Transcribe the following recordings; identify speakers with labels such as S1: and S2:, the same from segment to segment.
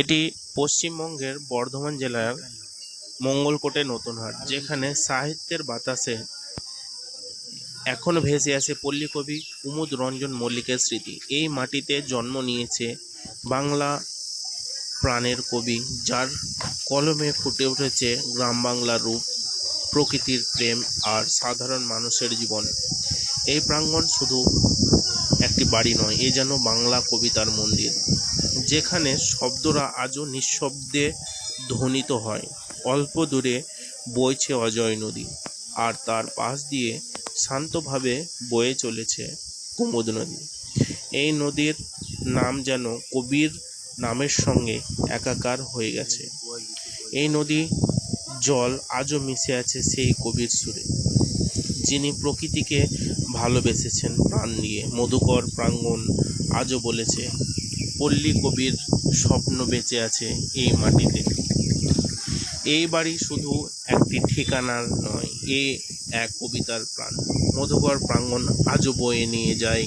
S1: এটি পশ্চিমবঙ্গের বর্ধমান জেলার মঙ্গলকোটে নতুন হাট, যেখানে সাহিত্যের বাতাসে এখনও ভেসে আছে পল্লীকবি কুমুদ রঞ্জন মল্লিকের স্মৃতি। এই মাটিতে জন্ম নিয়েছে বাংলা প্রাণের কবি, যার কলমে ফুটে উঠেছে গ্রাম বাংলার রূপ, প্রকৃতির প্রেম আর সাধারণ মানুষের জীবন। এই প্রাঙ্গণ শুধু একটি বাড়ি নয়, এ যেন বাংলা কবিতার মন্দির, যেখানে শব্দরা আজও নিঃশব্দে ধ্বনিত হয়। অল্প দূরে বইছে অজয় নদী, আর তার পাশ দিয়ে শান্তভাবে বয়ে চলেছে কুমুদ নদী। এই নদীর নাম যেন কবির নামের সঙ্গে একাকার হয়ে গেছে। এই নদী জল আজও মিশে আছে সেই কবির সুরে। যিনি প্রকৃতিকে ভালোবেসেছেন প্রাণ দিয়ে মধুকর প্রাঙ্গণ আজও বলেছে, পল্লী কবির স্বপ্ন বেঁচে আছে এই মাটিতে। এই বাড়ি শুধু একটি ঠিকানার নয়, এ এক কবিতার প্রাণ। মধুকর প্রাঙ্গণ আজও বয়ে নিয়ে যায়,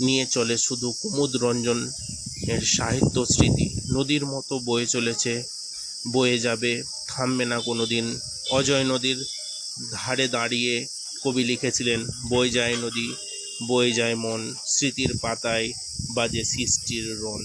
S1: নিয়ে চলে শুধু কুমুদ রঞ্জন এর সাহিত্য স্মৃতি। নদীর মতো বয়ে চলেছে, বয়ে যাবে, থামবে না কোনো দিন অজয় নদীর ধারে দাঁড়িয়ে কবি লিখেছিলেন, বই যায় নদী বয়ে যায় মন, স্মৃতির পাতায় বাজে সৃষ্টির রন